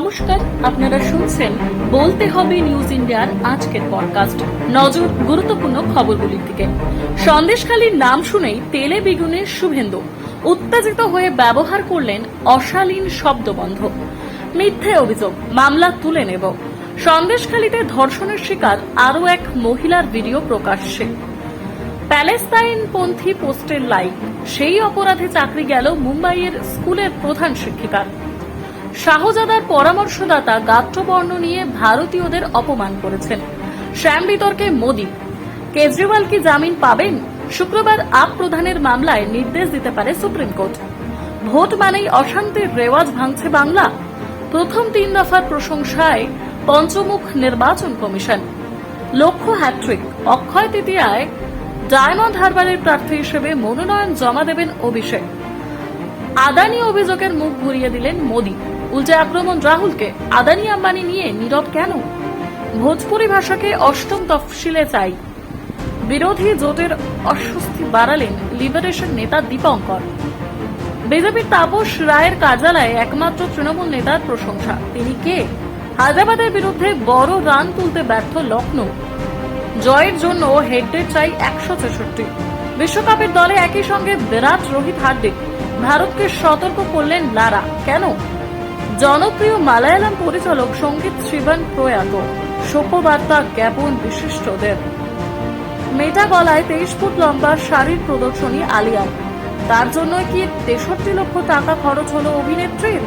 নমস্কার, আপনারা শুনছেন বলতে হবে নিউজ ইন্ডিয়ার আজকের পডকাস্ট। নজর গুরুত্বপূর্ণ খবরগুলির দিকে। সন্দেশখালীর নাম শুনেই তেলে বিগুনের শুভেন্দু উত্তেজিত হয়ে ব্যবহার করলেন অশালীন শব্দবন্ধ। মিথ্যে অভিযোগ, মামলা তুলে নেব। সন্দেশখালীতে ধর্ষণের শিকার আরও এক মহিলার ভিডিও প্রকাশ্যে। প্যালেস্তাইনপন্থী পোস্টের লাইক, সেই অপরাধে চাকরি গেল মুম্বাইয়ের স্কুলের প্রধান শিক্ষিকার। শাহজাদার পরামর্শদাতা গাত্রবর্ণ নিয়ে ভারতীয়দের অপমান করেছেন। শ্যাম বিতর্কে মোদী। কেজরিওয়াল কি জামিন পাবেন? শুক্রবার আপ প্রধানের মামলায় নির্দেশ দিতে পারে সুপ্রিম কোর্ট। ভোট মানেই অশান্তির রেওয়াজ ভাঙছে বাংলা। প্রথম তিন দফার প্রশংসায় পঞ্চমুখ নির্বাচন কমিশন। লক্ষ্য হ্যাট্রিক অক্ষয় তৃতীয়ায় ডায়মন্ড হারবারের প্রার্থী হিসেবে মনোনয়ন জমা দেবেন অভিষেক। আদানি অভিযোগের মুখ ঘুরিয়ে দিলেন মোদী। উল্টে আক্রমণ রাহুলকে আদানি আম্বানি নিয়ে নীরব কেন? ভোজপুরি ভাষাকে অষ্টম তফসিলে চাই। বিরোধী জোটের অস্বস্তি বাড়ালেন লিবারেশন নেতা দীপঙ্কর। বিজেপির তাপস রায়ের কার্যালয়ে একমাত্র তৃণমূল নেতার প্রশংসা। তিনি কে? হায়দ্রাবাদের বিরুদ্ধে বড় রান তুলতে ব্যর্থ লখনৌ জয়ের জন্য হেডডেড চাই একশো ছেষট্টি। বিশ্বকাপের দলে একই সঙ্গে বিরাট রোহিত হার্দিক। ভারতকে সতর্ক করলেন লারা। কেন? জনপ্রিয় মালায়ালাম পরিচালক সংগীত শ্রীবান প্রয়াত। শোকবার্তা জ্ঞাপন বিশিষ্টদের। মেটা গলায় তেইশ ফুট লম্বা শাড়ির প্রদর্শনী আলিয়া তার জন্য কি তেষট্টি লক্ষ টাকা খরচ হলো অভিনেত্রীর?